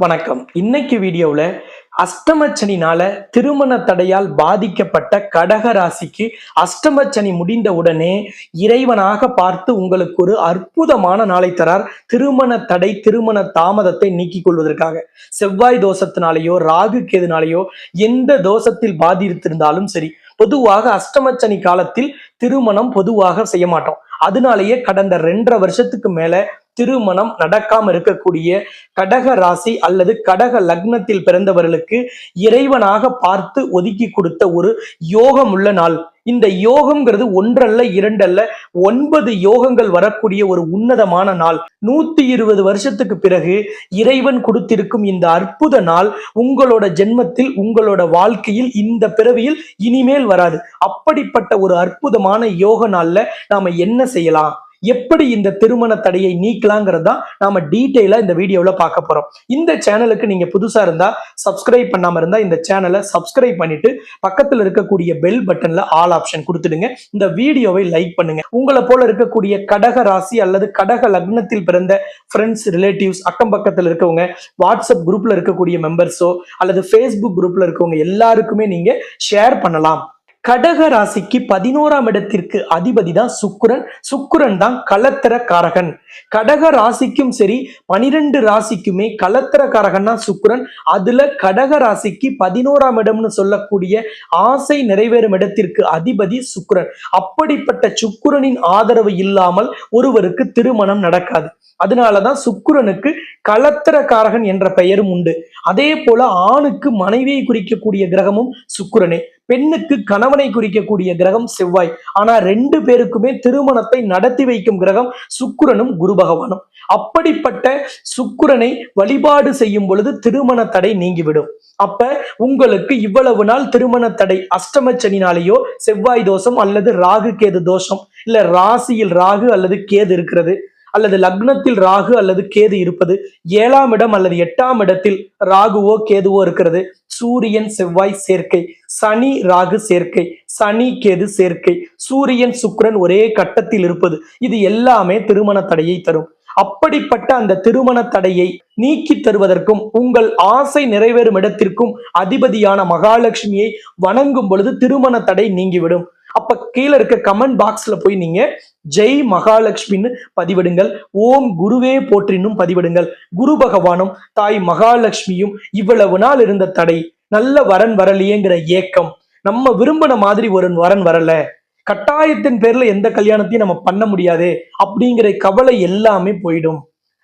வணக்கம். இன்னைக்கு வீடியோவில் அஷ்டமச்சனினால திருமண தடையால் பாதிக்கப்பட்ட கடக ராசிக்கு அஷ்டமச்சனி முடிந்த உடனே இறைவனாக பார்த்து உங்களுக்கு ஒரு அற்புதமான நாளை தரார். திருமண தடை திருமண தாமதத்தை நீக்கிக் கொள்வதற்காக. செவ்வாய் தோஷத்தினாலேயோ ராகு கேதுனாலேயோ எந்த தோஷத்தில் பாதித்திருந்தாலும் சரி பொதுவாக அஷ்டமச்சனி காலத்தில் திருமணம் பொதுவாக செய்ய மாட்டோம். அதனாலேயே கடந்த ரெண்டரை வருஷத்துக்கு மேல திருமணம் நடக்காம இருக்கக்கூடிய கடக ராசி அல்லது கடக லக்னத்தில் பிறந்தவர்களுக்கு இறைவனாக பார்த்து ஒதுக்கி கொடுத்த ஒரு யோகம் உள்ள நாள். இந்த யோகம்ங்கிறது ஒன்றல்ல இரண்டல்ல ஒன்பது யோகங்கள் வரக்கூடிய ஒரு உன்னதமான நாள். நூத்தி இருபது வருஷத்துக்கு பிறகு இறைவன் கொடுத்திருக்கும் இந்த அற்புத நாள் உங்களோட ஜென்மத்தில் உங்களோட வாழ்க்கையில் இந்த பிறவியில் இனிமேல் வராது. அப்படிப்பட்ட ஒரு அற்புதமான யோக நாள்ல நாம என்ன செய்யலாம். எப்படி இந்த திருமண தடையை நீக்கலாங்கிறது தான் நாம டீட்டெயிலா இந்த வீடியோல பார்க்க போறோம். இந்த சேனலுக்கு நீங்க புதுசா இருந்தா சப்ஸ்கிரைப் பண்ணாம இருந்தா இந்த சேனலை சப்ஸ்கிரைப் பண்ணிட்டு பக்கத்துல இருக்கக்கூடிய பெல் பட்டன்ல ஆல் ஆப்ஷன் கொடுத்துடுங்க. இந்த வீடியோவை லைக் பண்ணுங்க. உங்களை போல இருக்கக்கூடிய கடக ராசி அல்லது கடக லக்னத்தில் பிறந்த ஃப்ரெண்ட்ஸ் ரிலேட்டிவ்ஸ் அக்கம் பக்கத்துல இருக்கவங்க வாட்ஸ்அப் குரூப்ல இருக்கக்கூடிய மெம்பர்ஸோ அல்லது ஃபேஸ்புக் குரூப்ல இருக்கவங்க எல்லாருக்குமே நீங்க ஷேர் பண்ணலாம். கடக ராசிக்கு பதினோராம் இடத்திற்கு அதிபதி தான் சுக்குரன். சுக்குரன் தான் கலத்திர காரகன் கடக ராசிக்கும் சரி பனிரெண்டு ராசிக்குமே கலத்திர காரகன் தான் சுக்கிரன். அதுல கடக ராசிக்கு பதினோராம் இடம்னு சொல்லக்கூடிய ஆசை நிறைவேறும் இடத்திற்கு அதிபதி சுக்கிரன். அப்படிப்பட்ட சுக்குரனின் ஆதரவு இல்லாமல் ஒருவருக்கு திருமணம் நடக்காது. அதனாலதான் சுக்குரனுக்கு கலத்திரக்காரகன் என்ற பெயரும் உண்டு. அதே போல ஆணுக்கு மனைவியை குறிக்கக்கூடிய கிரகமும் சுக்கிரனே. பெண்ணுக்கு கணவனை குறிக்கக்கூடிய கிரகம் செவ்வாய். ஆனா ரெண்டு பேருக்குமே திருமணத்தை நடத்தி வைக்கும் கிரகம் சுக்குரனும் குரு பகவானும். அப்படிப்பட்ட சுக்குரனை வழிபாடு செய்யும் பொழுது திருமண தடை நீங்கிவிடும். அப்ப உங்களுக்கு இவ்வளவு நாள் திருமண தடை அஷ்டமச்சனினாலேயோ செவ்வாய் தோஷம் அல்லது ராகு கேது தோஷம் இல்ல ராசியில் ராகு அல்லது கேது இருக்கிறது அல்லது லக்னத்தில் ராகு அல்லது கேது இருப்பது ஏழாம் இடம் அல்லது எட்டாம் இடத்தில் ராகுவோ கேதுவோ இருக்கிறது. சூரியன் செவ்வாய் சேர்க்கை சனி ராகு சேர்க்கை சனி கேது சேர்க்கை. சூரியன் சுக்ரன் ஒரே கட்டத்தில் இருப்பது. இது எல்லாமே திருமண தடையை தரும். அப்படிப்பட்ட அந்த திருமண தடையை நீக்கி தருவதற்கும் உங்கள் ஆசை நிறைவேறும் இடத்திற்கும் அதிபதியான மகாலட்சுமியை வணங்கும் பொழுது திருமண தடை நீங்கிவிடும். அப்ப கீழே இருக்க கமெண்ட் பாக்ஸ்ல போய் நீங்க ஜெய் மகாலட்சுமின்னு பதிவிடுங்கள். ஓம் குருவே போற்றினும் பதிவிடுங்கள். குரு பகவானும் தாய் மகாலட்சுமியும் இவ்வளவு நாள் இருந்த தடை நல்ல வரன் வரலையேங்கிற ஏக்கம். நம்ம விரும்பின மாதிரி ஒரு வரன் வரல. கட்டாயத்தின் பேர்ல எந்த கல்யாணத்தையும் நம்ம பண்ண முடியாது அப்படிங்கிற கவலை எல்லாமே போயிடும்.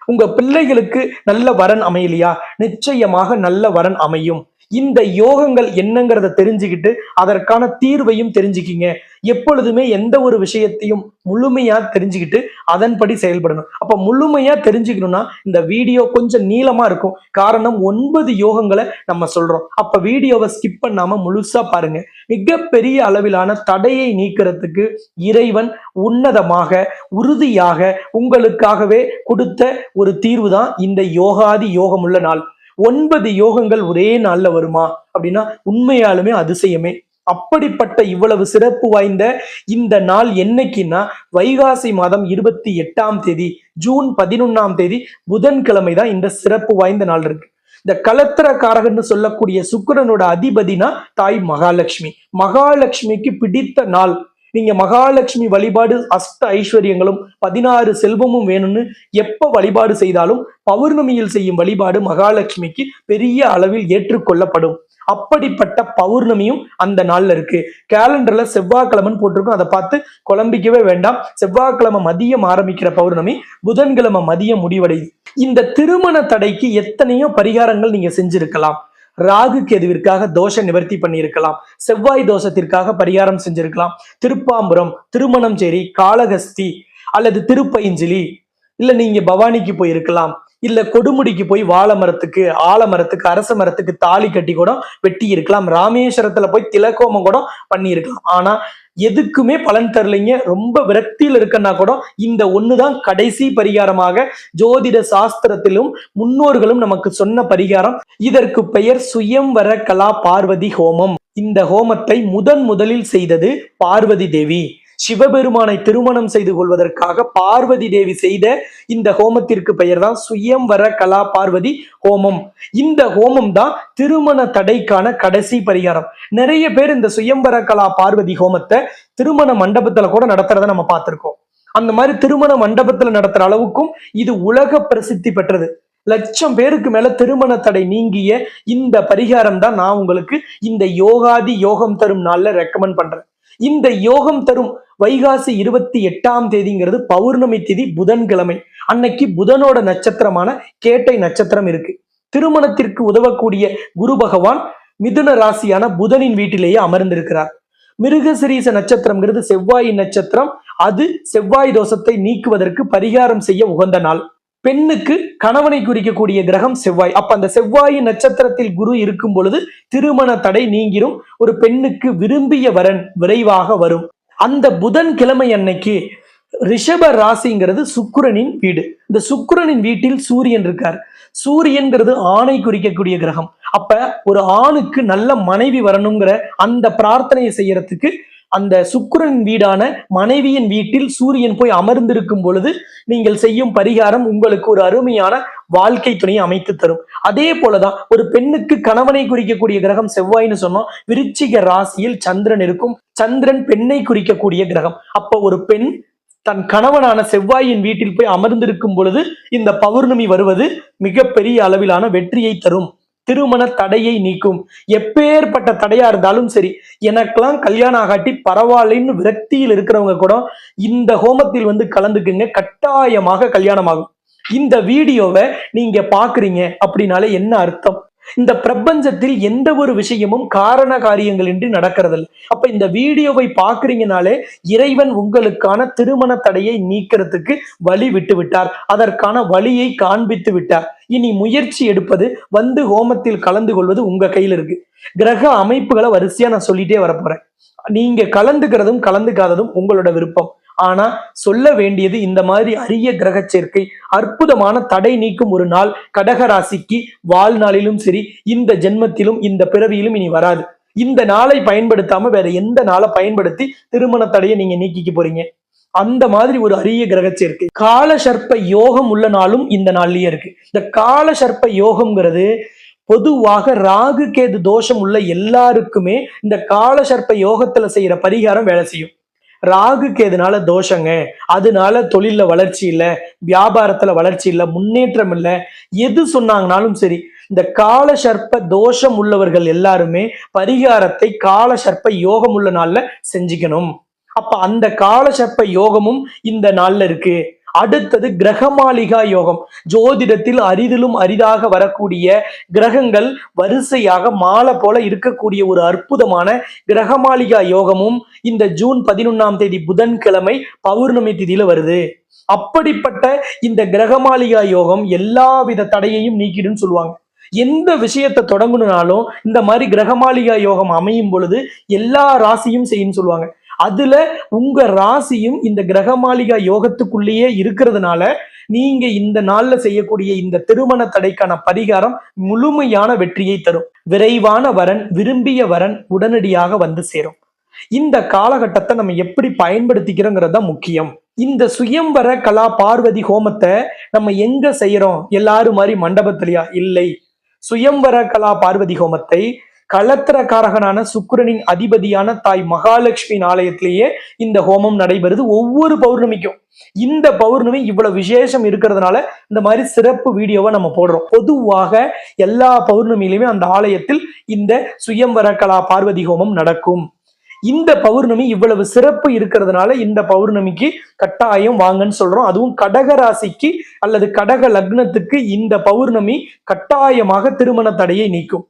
உங்க பிள்ளைகளுக்கு நல்ல வரன் அமையலையா? நிச்சயமாக நல்ல வரன் அமையும். இந்த யோகங்கள் என்னங்கிறத தெரிஞ்சுக்கிட்டு அதற்கான தீர்வையும் தெரிஞ்சுக்கிங்க. எப்பொழுதுமே எந்த ஒரு விஷயத்தையும் முழுமையா தெரிஞ்சுக்கிட்டு அதன்படி செயல்படணும். அப்ப முழுமையா தெரிஞ்சுக்கணும்னா இந்த வீடியோ கொஞ்சம் நீளமா இருக்கும். காரணம் ஒன்பது யோகங்களை நம்ம சொல்றோம். அப்ப வீடியோவை ஸ்கிப் பண்ணாம முழுசா பாருங்க. மிகப்பெரிய அளவிலான தடையை நீக்கிறதுக்கு இறைவன் உன்னதமாக உறுதியாக உங்களுக்காகவே கொடுத்த ஒரு தீர்வு தான் இந்த யோகாதி யோகமுள்ள நாள். ஒன்பது யோகங்கள் ஒரே நாள்ல வருமா? அப்படின்னா உண்மையாலுமே அதிசயமே. அப்படிப்பட்ட இவ்வளவு சிறப்பு வாய்ந்த இந்த நாள் என்னைக்குன்னா வைகாசி மாதம் இருபத்தி எட்டாம் தேதி ஜூன் பதினொன்னாம் தேதி புதன்கிழமை தான் இந்த சிறப்பு வாய்ந்த நாள் இருக்கு. இந்த கலத்திரக்காரகன்னு சொல்லக்கூடிய சுக்கிரனோட அதிபதினா தாய் மகாலட்சுமி. மகாலட்சுமிக்கு பிடித்த நாள். நீங்க மகாலட்சுமி வழிபாடு அஷ்ட ஐஸ்வர்யங்களும் பதினாறு செல்வமும் வேணும்னு எப்ப வழிபாடு செய்தாலும் பௌர்ணமியில் செய்யும் வழிபாடு மகாலட்சுமிக்கு பெரிய அளவில் ஏற்றுக்கொள்ளப்படும். அப்படிப்பட்ட பௌர்ணமியும் அந்த நாள்ல இருக்கு. கேலண்டர்ல செவ்வாய்க்கிழமைன்னு போட்டிருக்கும். அதை பார்த்து குழம்பிக்கவே வேண்டாம். செவ்வாய்க்கிழமை மதியம் ஆரம்பிக்கிற பௌர்ணமி புதன்கிழமை மதியம் முடிவடையுது இந்த திருமண தடைக்கு எத்தனையோ பரிகாரங்கள் நீங்க செஞ்சிருக்கலாம். ராகு கேதுவிற்காக தோஷ நிவர்த்தி பண்ணியிருக்கலாம். செவ்வாய் தோஷத்திற்காக பரிகாரம் செஞ்சிருக்கலாம். திருப்பாம்புரம் திருமணஞ்சேரி காளகஸ்தி அல்லது திருப்பைஞ்சிலி இல்ல நீங்க பவானிக்கு போயிருக்கலாம். இல்ல கொடுமுடிக்கு போய் வாழை மரத்துக்கு ஆலமரத்துக்கு அரச மரத்துக்கு தாலி கட்டி கூட வெட்டி இருக்கலாம். ராமேஸ்வரத்துல போய் திலக்கோமம் கூட பண்ணி இருக்கலாம். ஆனா எதுக்குமே பலன் தரலைங்க. ரொம்ப விரக்தியில் இருக்குன்னா கூட இந்த ஒண்ணுதான் கடைசி பரிகாரமாக ஜோதிட சாஸ்திரத்திலும் முன்னோர்களும் நமக்கு சொன்ன பரிகாரம். இதற்கு பெயர் சுயம்வர கலா பார்வதி ஹோமம். இந்த ஹோமத்தை முதன் முதலில் செய்தது பார்வதி தேவி. சிவபெருமானை திருமணம் செய்து கொள்வதற்காக பார்வதி தேவி செய்த இந்த ஹோமத்திற்கு பெயர் தான் சுயம்வர கலா பார்வதி ஹோமம். இந்த ஹோமம் தான் திருமண தடைக்கான கடைசி பரிகாரம். நிறைய பேர் இந்த சுயம்வர கலா பார்வதி ஹோமத்தை திருமண மண்டபத்துல கூட நடத்துறத நம்ம பார்த்திருக்கோம். அந்த மாதிரி திருமண மண்டபத்துல நடத்துற அளவுக்கும் இது உலக பிரசித்தி பெற்றது. லட்சம் பேருக்கு மேல திருமண தடை நீங்கிய இந்த பரிகாரம் தான் நான் உங்களுக்கு இந்த யோகாதி யோகம் தரும் நாள்ல ரெக்கமெண்ட் பண்றேன். இந்த யோகம் தரும் வைகாசி இருபத்தி எட்டாம் தேதிங்கிறது பௌர்ணமி திதி புதன்கிழமை. அன்னைக்கு புதனோட நட்சத்திரமான கேட்டை நட்சத்திரம் இருக்கு. திருமணத்திற்கு உதவக்கூடிய குரு பகவான் மிதுன ராசியான புதனின் வீட்டிலேயே அமர்ந்திருக்கிறார். மிருகசிரீச நட்சத்திரம்ங்கிறது செவ்வாய் நட்சத்திரம். அது செவ்வாய் தோஷத்தை நீக்குவதற்கு பரிகாரம் செய்ய உகந்த நாள். பெண்ணுக்கு கணவனை குறிக்கக்கூடிய கிரகம் செவ்வாய். அப்ப அந்த செவ்வாயின் நட்சத்திரத்தில் குரு இருக்கும் பொழுது திருமண தடை நீங்கிரும். ஒரு பெண்ணுக்கு விரும்பிய வரன் விரைவாக வரும். அந்த புதன் கிழமை அன்னைக்கு ரிஷப ராசிங்கிறது சுக்கிரனின் வீடு. இந்த சுக்கிரனின் வீட்டில் சூரியன் இருக்கார். சூரியன்கிறது ஆணை குறிக்கக்கூடிய கிரகம். அப்ப ஒரு ஆணுக்கு நல்ல மனைவி வரணுங்கிற அந்த பிரார்த்தனையை செய்யறதுக்கு அந்த சுக்கிரன் வீடான மனைவியின் வீட்டில் சூரியன் போய் அமர்ந்திருக்கும் பொழுது நீங்கள் செய்யும் பரிகாரம் உங்களுக்கு ஒரு அருமையான வாழ்க்கை துணையை அமைத்து தரும். அதே போலதான் ஒரு பெண்ணுக்கு கணவனை குறிக்கக்கூடிய கிரகம் செவ்வாய்னு சொன்னோம். விருச்சிக ராசியில் சந்திரன் இருக்கும். சந்திரன் பெண்ணை குறிக்கக்கூடிய கிரகம். அப்ப ஒரு பெண் தன் கணவனான செவ்வாயின் வீட்டில் போய் அமர்ந்திருக்கும் பொழுது இந்த பௌர்ணமி வருவது மிகப்பெரிய அளவிலான வெற்றியை தரும். திருமண தடையை நீக்கும். எப்பேற்பட்ட தடையா இருந்தாலும் சரி எனக்கெல்லாம் கல்யாணம் ஆகாட்டி பரவாயில்லைன்னு விரக்தியில் இருக்கிறவங்க கூட இந்த ஹோமத்தில் வந்து கலந்துக்குங்க கட்டாயமாக கல்யாணம் ஆகும். இந்த வீடியோவை நீங்க பாக்குறீங்க அப்படின்னாலே என்ன அர்த்தம்? இந்த பிரபஞ்சத்தில் எந்த ஒரு விஷயமும் காரண காரியங்களின்றி நடக்கிறதில்ல. அப்ப இந்த வீடியோவை பாக்குறீங்கனாலே இறைவன் உங்களுக்கான திருமண தடையை நீக்கிறதுக்கு வழி விட்டு விட்டார். அதற்கான வழியை காண்பித்து விட்டார். இனி முயற்சி எடுப்பது வந்து ஹோமத்தில் கலந்து கொள்வது உங்க கையில இருக்கு. கிரக அமைப்புகளை வரிசையா நான் சொல்லிட்டே வரப்போறேன் நீங்க கலந்துக்கிறதும் கலந்துக்காததும் உங்களோட விருப்பம். ஆனா சொல்ல வேண்டியது இந்த மாதிரி அரிய கிரக சேர்க்கை அற்புதமான தடை நீக்கும் ஒரு நாள் கடக ராசிக்கு வாழ்நாளிலும் சரி இந்த ஜென்மத்திலும் இந்த பிறவியிலும் இனி வராது. இந்த நாளை பயன்படுத்தாம வேற எந்த நாளை பயன்படுத்தி திருமண தடையை நீங்க நீக்கிக்க போறீங்க? அந்த மாதிரி ஒரு அரிய கிரக சேர்க்கை. கால சர்ப்ப யோகம் உள்ள நாளும் இந்த நாள்லயே இருக்கு. இந்த கால சர்ப்ப யோகம்ங்கிறது பொதுவாக ராகு கேது தோஷம் உள்ள எல்லாருக்குமே இந்த கால சர்ப்ப யோகத்துல செய்யற பரிகாரம் வேலை செய்யும். ராகுக்கு எதனால தோஷங்க? அதனால தொழில வளர்ச்சி இல்லை வியாபாரத்துல வளர்ச்சி இல்லை முன்னேற்றம் இல்லை. எது சொன்னாங்கனாலும் சரி இந்த கால சர்ப்ப தோஷம் உள்ளவர்கள் எல்லாருமே பரிகாரத்தை கால சர்ப்ப யோகம் உள்ள நாள்ல செஞ்சுக்கணும். அப்ப அந்த கால சர்ப்ப யோகமும் இந்த நாள்ல இருக்கு. அடுத்தது கிரகமாளிகா யோகம். ஜோதிடத்தில் அரிதிலும் அரிதாக வரக்கூடிய கிரகங்கள் வரிசையாக மாலை போல இருக்கக்கூடிய ஒரு அற்புதமான கிரகமாளிகா யோகமும் இந்த ஜூன் பதினொன்னாம் தேதி புதன்கிழமை பௌர்ணமி திதியில வருது. அப்படிப்பட்ட இந்த கிரகமாளிகா யோகம் எல்லாவித தடையையும் நீக்கிடுன்னு சொல்லுவாங்க. எந்த விஷயத்தை தொடங்கணும்னாலும் இந்த மாதிரி கிரகமாளிகா யோகம் அமையும் பொழுது எல்லா ராசியும் செய்யுன்னு சொல்லுவாங்க. அதுல உங்க ராசியும் இந்த கிரகமாளிகா யோகத்துக்குள்ளேயே இருக்கிறதுனால நீங்க இந்த நாள்ல செய்யக்கூடிய இந்த திருமண தடைக்கான பரிகாரம் முழுமையான வெற்றியை தரும். விரைவான வரன் விரும்பிய வரன் உடனடியாக வந்து சேரும். இந்த காலகட்டத்தை நம்ம எப்படி பயன்படுத்திக்கிறோங்கிறது முக்கியம். இந்த சுயம்பர கலா பார்வதி ஹோமத்தை நம்ம எங்க செய்யறோம்? எல்லாரும் மாதிரி மண்டபத்திலையா? இல்லை. சுயம்பர கலா பார்வதி ஹோமத்தை கலத்திரக்காரகனான சுக்கிரனின் அதிபதியான தாய் மகாலட்சுமியின் ஆலயத்திலேயே இந்த ஹோமம் நடைபெறுது. ஒவ்வொரு பௌர்ணமிக்கும் இந்த பௌர்ணமி இவ்வளவு விசேஷம் இருக்கிறதுனால இந்த மாதிரி சிறப்பு வீடியோவை நம்ம போடுறோம். பொதுவாக எல்லா பௌர்ணமியிலுமே அந்த ஆலயத்தில் இந்த சுயம்பர கலா பார்வதி ஹோமம் நடக்கும். இந்த பௌர்ணமி இவ்வளவு சிறப்பு இருக்கிறதுனால இந்த பௌர்ணமிக்கு கட்டாயம் வாங்கன்னு சொல்றோம். அதுவும் கடக ராசிக்கு அல்லது கடக லக்னத்துக்கு இந்த பௌர்ணமி கட்டாயமாக திருமண தடையை நீக்கும்.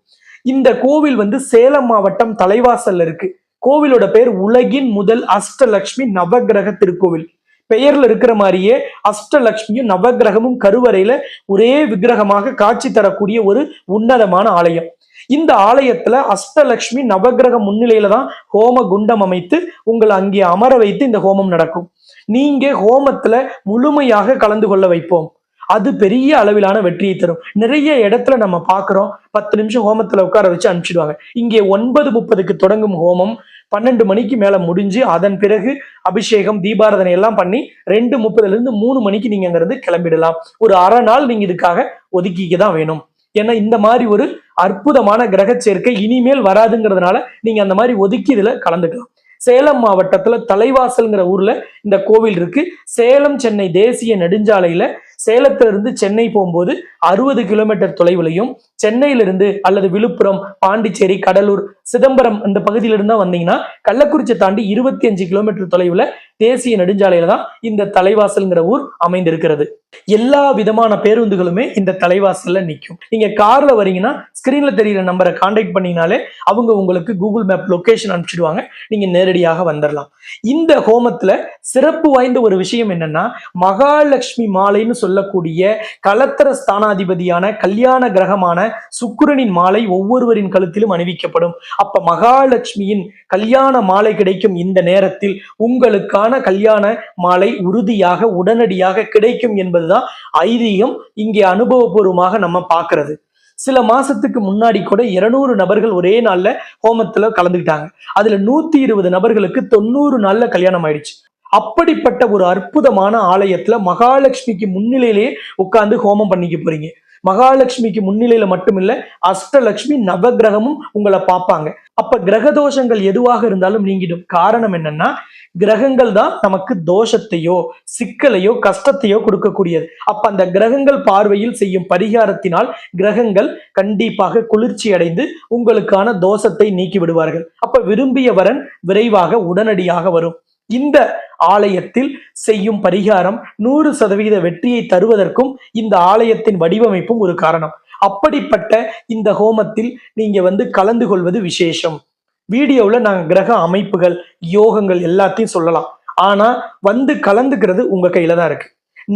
இந்த கோவில் வந்து சேலம் மாவட்டம் தலைவாசல்ல இருக்கு. கோவிலோட பேர் உலகின் முதல் அஷ்டலக்ஷ்மி நவகிரக திருக்கோவில். பெயர்ல இருக்கிற மாதிரியே அஷ்டலக்ஷ்மியும் நவகிரகமும் கருவறையில ஒரே விக்கிரகமாக காட்சி தரக்கூடிய ஒரு உன்னதமான ஆலயம். இந்த ஆலயத்துல அஷ்டலக்ஷ்மி நவகிரக முன்னிலையில தான் ஹோம குண்டம் அமைத்து உங்களை அங்கே அமர வைத்து இந்த ஹோமம் நடக்கும். நீங்க ஹோமத்துல முழுமையாக கலந்து கொள்ள வைப்போம். அது பெரிய அளவிலான வெற்றியை தரும். நிறைய இடத்துல நம்ம பார்க்குறோம். பத்து நிமிஷம் ஹோமத்துல உட்கார வச்சு அனுப்பிச்சிடுவாங்க. இங்கே ஒன்பது முப்பதுக்கு தொடங்கும் ஹோமம் பன்னெண்டு மணிக்கு மேல முடிஞ்சு அதன் பிறகு அபிஷேகம் தீபாரதனை எல்லாம் பண்ணி ரெண்டு முப்பதுல இருந்து மூணு மணிக்கு நீங்க அங்க இருந்து கிளம்பிடலாம். ஒரு அரை நாள் நீங்க இதுக்காக ஒதுக்கிக்க தான் வேணும். ஏன்னா இந்த மாதிரி ஒரு அற்புதமான கிரக சேர்க்கை இனிமேல் வராதுங்கிறதுனால நீங்க அந்த மாதிரி ஒதுக்கி இதுல கலந்துக்கலாம். சேலம் மாவட்டத்துல தலைவாசல்ங்கிற ஊர்ல இந்த கோவில் இருக்கு. சேலம் சென்னை தேசிய நெடுஞ்சாலையில சேலத்திலிருந்து சென்னை போகும்போது அறுபது கிலோமீட்டர் தொலைவிலையும் சென்னையிலிருந்து அல்லது விழுப்புரம் பாண்டிச்சேரி கடலூர் சிதம்பரம் இந்த பகுதியில இருந்தா வந்தீங்கன்னா கள்ளக்குறிச்சி தாண்டி இருபத்தி அஞ்சு கிலோமீட்டர் தொலைவுல தேசிய நெடுஞ்சாலையில தான் இந்த தலைவாசல்ங்கிற ஊர் அமைந்திருக்கிறது. எல்லா விதமான பேருந்துகளுமே இந்த தலைவாசல்ல நிற்கும். நீங்க கார்ல வரீங்கன்னா ஸ்கிரீன்ல தெரியுற நம்பரை காண்டாக்ட் பண்ணீங்கனாலே அவங்க உங்களுக்கு கூகுள் மேப் லொகேஷன் அனுப்பிச்சிடுவாங்க. நீங்க நேரடியாக வந்துடலாம் இந்த ஹோமத்துல சிறப்பு வாய்ந்த ஒரு விஷயம் என்னன்னா மகாலட்சுமி மாலைன்னு சொல்லக்கூடிய கலத்தர ஸ்தானாதிபதியான கல்யாண கிரகமான சுக்கிரனின் மாலை ஒவ்வொருவரின் கழுத்திலும் அணிவிக்கப்படும். அப்ப மகாலட்சுமியின் கல்யாண மாலை கிடைக்கும் இந்த நேரத்தில் உங்களுக்கான கல்யாண மாலை உறுதியாக உடனடியாக கிடைக்கும் என்பதுதான் ஐதீகம் இங்கே அனுபவபூர்வமாக நம்ம பார்க்கறது. சில மாசத்துக்கு முன்னாடி கூட இருநூறு நபர்கள் ஒரே நாள்ல ஹோமத்துல கலந்துக்கிட்டாங்க. அதுல நூத்தி இருபது நபர்களுக்கு தொண்ணூறு நாள்ல கல்யாணம் ஆயிடுச்சு. அப்படிப்பட்ட ஒரு அற்புதமான ஆலயத்துல மகாலட்சுமிக்கு முன்னிலையிலேயே உட்கார்ந்து ஹோமம் பண்ணிக்க போறீங்க. மகாலட்சுமிக்கு முன்னிலையில மட்டும் இல்ல அஷ்டலட்சுமி நவகிரகமும் உங்களை பார்ப்பாங்க. அப்ப கிரக தோஷங்கள் எதுவாக இருந்தாலும் நீங்கிடும். காரணம் என்னன்னா கிரகங்கள் தான் நமக்கு தோஷத்தையோ சிக்கலையோ கஷ்டத்தையோ கொடுக்கக்கூடியது. அப்ப அந்த கிரகங்கள் பார்வையில் செய்யும் பரிகாரத்தினால் கிரகங்கள் கண்டிப்பாக குளிர்ச்சி அடைந்து உங்களுக்கான தோஷத்தை நீக்கி விடுவார்கள். அப்ப விரும்பிய வரன் விரைவாக உடனடியாக வரும். இந்த ஆலயத்தில் செய்யும் பரிகாரம் நூறு சதவீத வெற்றியை தருவதற்கும் இந்த ஆலயத்தின் வடிவமைப்பும் ஒரு காரணம். அப்படிப்பட்ட இந்த ஹோமத்தில் நீங்க வந்து கலந்து கொள்வது விசேஷம். வீடியோவில் நாங்கள் கிரக அமைப்புகள் யோகங்கள் எல்லாத்தையும் சொல்லலாம். ஆனா வந்து கலந்துக்கிறது உங்க கையில தான் இருக்கு.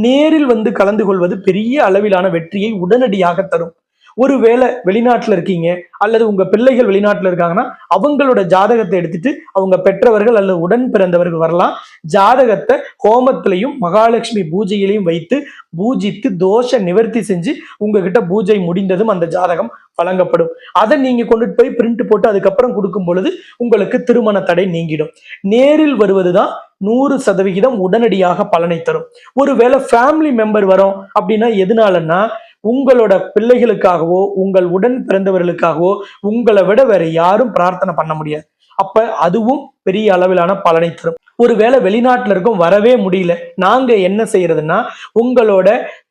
நேரில் வந்து கலந்து கொள்வது பெரிய அளவிலான வெற்றியை உடனடியாக தரும். ஒருவேளை வெளிநாட்டில் இருக்கீங்க அல்லது உங்க பிள்ளைகள் வெளிநாட்டில் இருக்காங்கன்னா அவங்களோட ஜாதகத்தை எடுத்துட்டு அவங்க பெற்றவர்கள் அல்லது உடன் பிறந்தவர்கள் வரலாம். ஜாதகத்தை ஹோமத்திலையும் மகாலட்சுமி பூஜையிலையும் வைத்து பூஜித்து தோஷ நிவர்த்தி செஞ்சு உங்ககிட்ட பூஜை முடிந்ததும் அந்த ஜாதகம் வழங்கப்படும். அதை நீங்க கொண்டுட்டு போய் பிரிண்ட் போட்டு அதுக்கப்புறம் கொடுக்கும் பொழுது உங்களுக்கு திருமண தடை நீங்கிடும். நேரில் வருவதுதான் நூறு சதவிகிதம் உடனடியாக பலனை தரும். ஒருவேளை ஃபேமிலி மெம்பர் வரும் அப்படின்னா எதனாலன்னா உங்களோட பிள்ளைகளுக்காகவோ உங்கள் உடன் பிறந்தவர்களுக்காகவோ உங்களை விட வேற யாரும் பிரார்த்தனை பண்ண முடியாது. அப்ப அதுவும் பெரிய அளவிலான பலனை தரும். ஒருவேளை வெளிநாட்டுல இருக்கும் வரவே முடியல. நாங்க என்ன செய்யறதுன்னா உங்களோட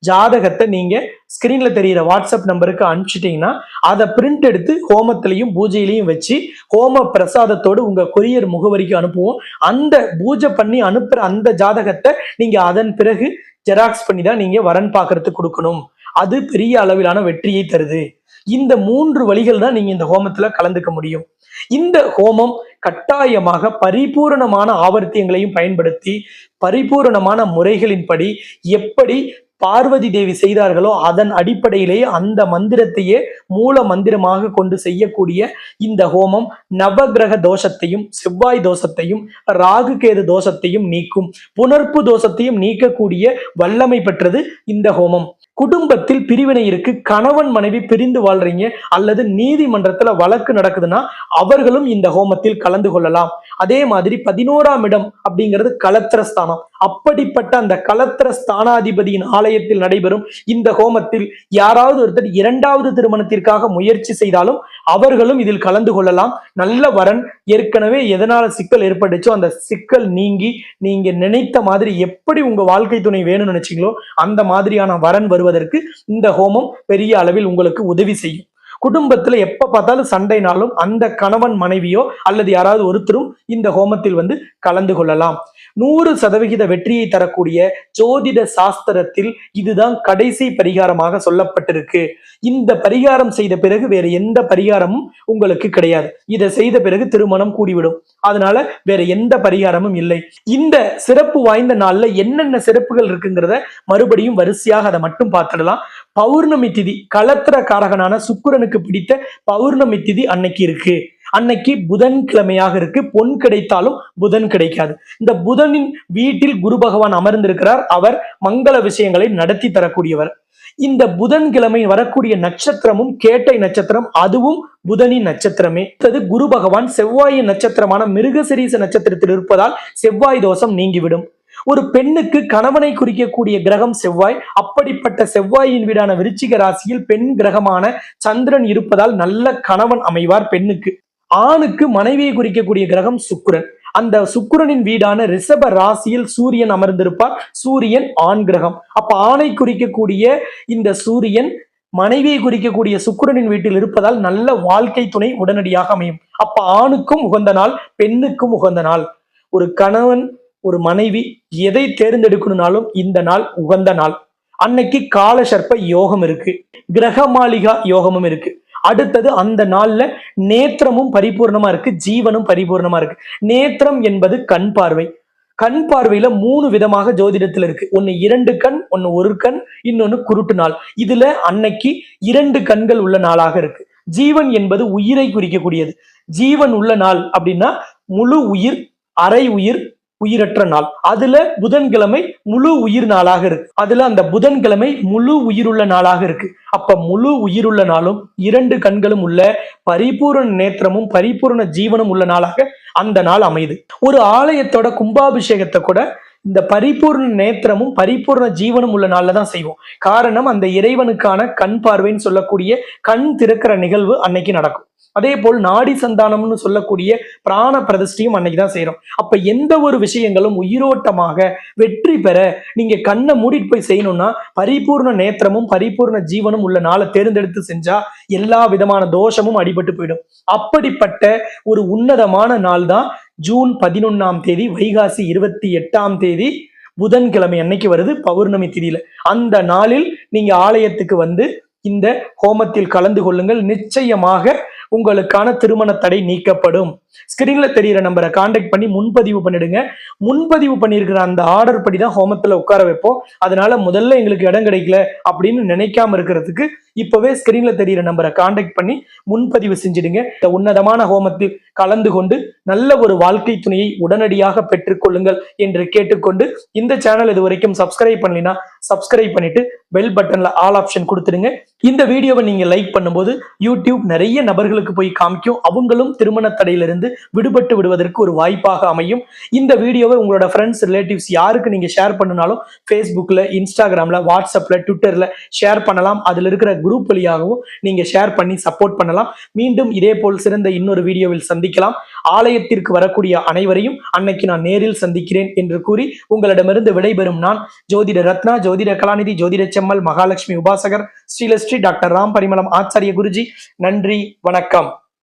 ஜாதகத்தை நீங்க ஸ்கிரீன்ல தெரியிற வாட்ஸ்அப் நம்பருக்கு அனுப்பிச்சிட்டீங்கன்னா அதை பிரிண்ட் எடுத்து ஹோமத்திலையும் பூஜையிலையும் வச்சு ஹோம பிரசாதத்தோடு உங்க கொரியர் முகவரிக்கு அனுப்புவோம். அந்த பூஜை பண்ணி அனுப்புற அந்த ஜாதகத்தை நீங்க அதன் பிறகு ஜெராக்ஸ் பண்ணி தான் நீங்க வரன் பார்க்கறதுக்கு கொடுக்கணும். அது பெரிய அளவிலான வெற்றியை தருது. இந்த மூன்று வழிகள் தான் நீங்க இந்த ஹோமத்துல கலந்துக்க முடியும். இந்த ஹோமம் கட்டாயமாக பரிபூரணமான ஆவர்த்தியங்களையும் பயன்படுத்தி பரிபூரணமான முறைகளின்படி எப்படி பார்வதி தேவி செய்தார்களோ அதன் அடிப்படையிலேயே அந்த மந்திரத்தையே மூல மந்திரமாக கொண்டு செய்யக்கூடிய இந்த ஹோமம் நவகிரக தோஷத்தையும் செவ்வாய் தோஷத்தையும் ராகு கேது தோஷத்தையும் நீக்கும் புணர்ப்பு தோஷத்தையும் நீக்கக்கூடிய வல்லமை பெற்றது இந்த ஹோமம். குடும்பத்தில் பிரிவினை இருக்கு கணவன் மனைவி பிரிந்து வாழ்றீங்க அல்லது நீதிமன்றத்துல வழக்கு நடக்குதுன்னா அவர்களும் இந்த ஹோமத்தில் கலந்து கொள்ளலாம். அதே மாதிரி பதினோராம் இடம் அப்படிங்கிறது கலத்திரஸ்தானம் அப்படிப்பட்ட அந்த கலத்திர ஸ்தானாதிபதியின் ஆலயத்தில் நடைபெறும் இந்த ஹோமத்தில் யாராவது ஒருத்தர் இரண்டாவது திருமணத்திற்காக முயற்சி செய்தாலும் அவர்களும் இதில் கலந்து கொள்ளலாம். நல்ல வரன் ஏற்கனவே எதனால சிக்கல் ஏற்பட்டுச்சோ அந்த சிக்கல் நீங்கி நீங்க நினைத்த மாதிரி எப்படி உங்க வாழ்க்கை துணை வேணும்னு நினைச்சீங்களோ அந்த மாதிரியான வரன் பெறுவதற்கு இந்த ஹோமம் பெரிய அளவில் உங்களுக்கு உதவி செய்யும். குடும்பத்துல எப்ப பார்த்தாலும் சண்டைனாலும் அந்த கணவன் மனைவியோ அல்லது யாராவது ஒருத்தரும் இந்த ஹோமத்தில் வந்து கலந்து கொள்ளலாம். நூறு சதவிகித வெற்றியை தரக்கூடிய ஜோதிட சாஸ்திரத்தில் இதுதான் கடைசி பரிகாரமாக சொல்லப்பட்டிருக்கு. இந்த பரிகாரம் செய்த பிறகு வேற எந்த பரிகாரமும் உங்களுக்கு கிடையாது. இதை செய்த பிறகு திருமணம் கூடிவிடும். அதனால வேற எந்த பரிகாரமும் இல்லை. இந்த சிறப்பு வாய்ந்த நாள்ல என்னென்ன சிறப்புகள் இருக்குங்கிறத மறுபடியும் வரிசையாக அதை மட்டும் பார்த்துடலாம். பௌர்ணமி திதி களத்திர காரகனான சுக்கிரனுக்கு பிடித்த பௌர்ணமி திதி அன்னைக்கு இருக்கு. அன்னைக்கு புதன் கிழமையாக இருக்கு. பொன் கிடைத்தாலும் புதன் கிடைக்காது. இந்த புதனின் வீட்டில் குரு பகவான் அமர்ந்திருக்கிறார். அவர் மங்கள விஷயங்களை நடத்தி தரக்கூடியவர். இந்த புதன்கிழமை வரக்கூடிய நட்சத்திரமும் கேட்டை நட்சத்திரம் அதுவும் புதனின் நட்சத்திரமே. அது குரு பகவான் செவ்வாயின் நட்சத்திரமான மிருகசிரீச நட்சத்திரத்தில் இருப்பதால் செவ்வாய் தோஷம் நீங்கிவிடும். ஒரு பெண்ணுக்கு கணவனை குறிக்கக்கூடிய கிரகம் செவ்வாய். அப்படிப்பட்ட செவ்வாயின் வீடான விருச்சிக ராசியில் பெண் கிரகமான சந்திரன் இருப்பதால் நல்ல கணவன் அமைவார் பெண்ணுக்கு. ஆணுக்கு மனைவியை குறிக்கக்கூடிய கிரகம் சுக்கிரன். அந்த சுக்கிரனின் வீடான ரிஷப ராசியில் சூரியன் அமர்ந்திருப்பார். சூரியன் ஆண் கிரகம். அப்ப ஆணை குறிக்கக்கூடிய இந்த சூரியன் மனைவியை குறிக்கக்கூடிய சுக்கிரனின் வீட்டில் இருப்பதால் நல்ல வாழ்க்கை துணை உடனடியாக அமையும். அப்ப ஆணுக்கும் உகந்த நாள் பெண்ணுக்கும் உகந்த நாள். ஒரு கணவன் ஒரு மனைவி எதை தேர்ந்தெடுக்கணும்னாலும் இந்த நாள் உகந்த நாள். அன்னைக்கு கால சர்ப்ப யோகம் இருக்கு. கிரகமாளிகா யோகமும் இருக்கு. அடுத்தது அந்த நாள்ல நேத்திரமும் பரிபூர்ணமா இருக்கு. ஜீவனும் பரிபூர்ணமா இருக்கு. நேத்திரம் என்பது கண் பார்வை. கண் பார்வையில மூணு விதமாக ஜோதிடத்துல இருக்கு. ஒன்னு இரண்டு கண் ஒன்னு ஒரு கண் இன்னொன்னு குருட்டு நாள். இதுல அன்னைக்கு இரண்டு கண்கள் உள்ள நாளாக இருக்கு. ஜீவன் என்பது உயிரை குறிக்கக்கூடியது. ஜீவன் உள்ள நாள் அப்படின்னா முழு உயிர் அரை உயிர் உயிரற்ற நாள். அதுல புதன்கிழமை முழு உயிர் நாளாக இருக்கு. அதுல அந்த புதன்கிழமை முழு உயிருள்ள நாளாக இருக்கு. அப்ப முழு உயிருள்ள நாளும் இரண்டு கண்களும் உள்ள பரிபூரண நேத்திரமும் பரிபூரண ஜீவனும் உள்ள நாளாக அந்த நாள் அமையுது. ஒரு ஆலயத்தோட கும்பாபிஷேகத்தை கூட இந்த பரிபூர்ண நேத்திரமும் பரிபூர்ண ஜீவனும் உள்ள நாள்ல தான் செய்வோம். காரணம் அந்த இறைவனுக்கான கண் பார்வைன்னு சொல்லக்கூடிய கண் திறக்கிற நிகழ்வு அன்னைக்கு நடக்கும். அதே போல் நாடி சந்தானம்னு சொல்லக்கூடிய பிராண பிரதிஷ்டையும் அன்னைக்கு தான் செய்யறோம் அப்ப எந்த ஒரு விஷயங்களும் உயிரோட்டமாக வெற்றி பெற நீங்க கண்ணை மூடிட்டு போய் செய்யணும்னா பரிபூர்ண நேத்திரமும் பரிபூர்ண ஜீவனும் உள்ள நாளை தேர்ந்தெடுத்து செஞ்சா எல்லா விதமான தோஷமும் அடிபட்டு போயிடும். அப்படிப்பட்ட ஒரு உன்னதமான நாள் தான் ஜூன் பதினொன்னாம் தேதி வைகாசி இருபத்தி எட்டாம் தேதி புதன்கிழமை அன்னைக்கு வருது பௌர்ணமி திதியில. அந்த நாளில் நீங்க ஆலயத்துக்கு வந்து இந்த ஹோமத்தில் கலந்து கொள்ளுங்கள். நிச்சயமாக உங்களுக்கான திருமண தடை நீக்கப்படும். ஸ்கிரீன்ல தெரியிற நம்பரை காண்டாக்ட் பண்ணி முன்பதிவு பண்ணிடுங்க. முன்பதிவு பண்ணியிருக்கிற அந்த ஆர்டர் படி தான் ஹோமத்துல உட்கார வைப்போம். அதனால முதல்ல எங்களுக்கு இடம் கிடைக்கல அப்படின்னு நினைக்காம இருக்கிறதுக்கு இப்பவே ஸ்கிரீன்ல தெரியிற நம்பரை காண்டாக்ட் பண்ணி முன்பதிவு செஞ்சிடுங்க. இந்த உன்னதமான ஹோமத்தில் கலந்து கொண்டு நல்ல ஒரு வாழ்க்கை துணையை உடனடியாக பெற்றுக்கொள்ளுங்கள் என்று கேட்டுக்கொண்டு இந்த சேனல் இது வரைக்கும் சப்ஸ்கிரைப் பண்ணலைன்னா சப்ஸ்கிரைப் பண்ணிட்டு பெல் பட்டன்ல ஆல் ஆப்ஷன் கொடுத்துடுங்க. இந்த வீடியோவை நீங்க லைக் பண்ணும்போது யூடியூப் நிறைய நபர்களுக்கு போய் காமிக்கும். அவங்களும் திருமண தடையிலிருந்து விடுபட்டு விடுவதற்கு ஒரு வாய்ப்பாக அமையும். இந்த வீடியோவை உங்களோட ஃப்ரெண்ட்ஸ் ரிலேட்டிவ்ஸ் யாருக்கு நீங்க ஷேர் பண்ணினாலும் ஃபேஸ்புக்ல இன்ஸ்டாகிராம்ல வாட்ஸ்அப்ல ட்விட்டர்ல ஷேர் பண்ணலாம். அதில் இருக்கிற குரூப் வழியாகவும் நீங்க ஷேர் பண்ணி சப்போர்ட் பண்ணலாம். மீண்டும் இதே போல் சிறந்த இன்னொரு வீடியோவில் சந்திக்கலாம். ஆலயத்திற்கு வரக்கூடிய அனைவரையும் அன்னைக்கு நான் நேரில் சந்திக்கிறேன் என்று கூறி உங்களிடமிருந்து விடைபெறும் நான் ஜோதிட ரத்னா ஜோதிட கலாநிதி ஜோதிட செம்மல் மகாலட்சுமி உபாசகர் ஸ்ரீலஸ்ரீ டாக்டர் ராம் பரிமளம் ஆச்சாரிய குருஜி. நன்றி வணக்கம்.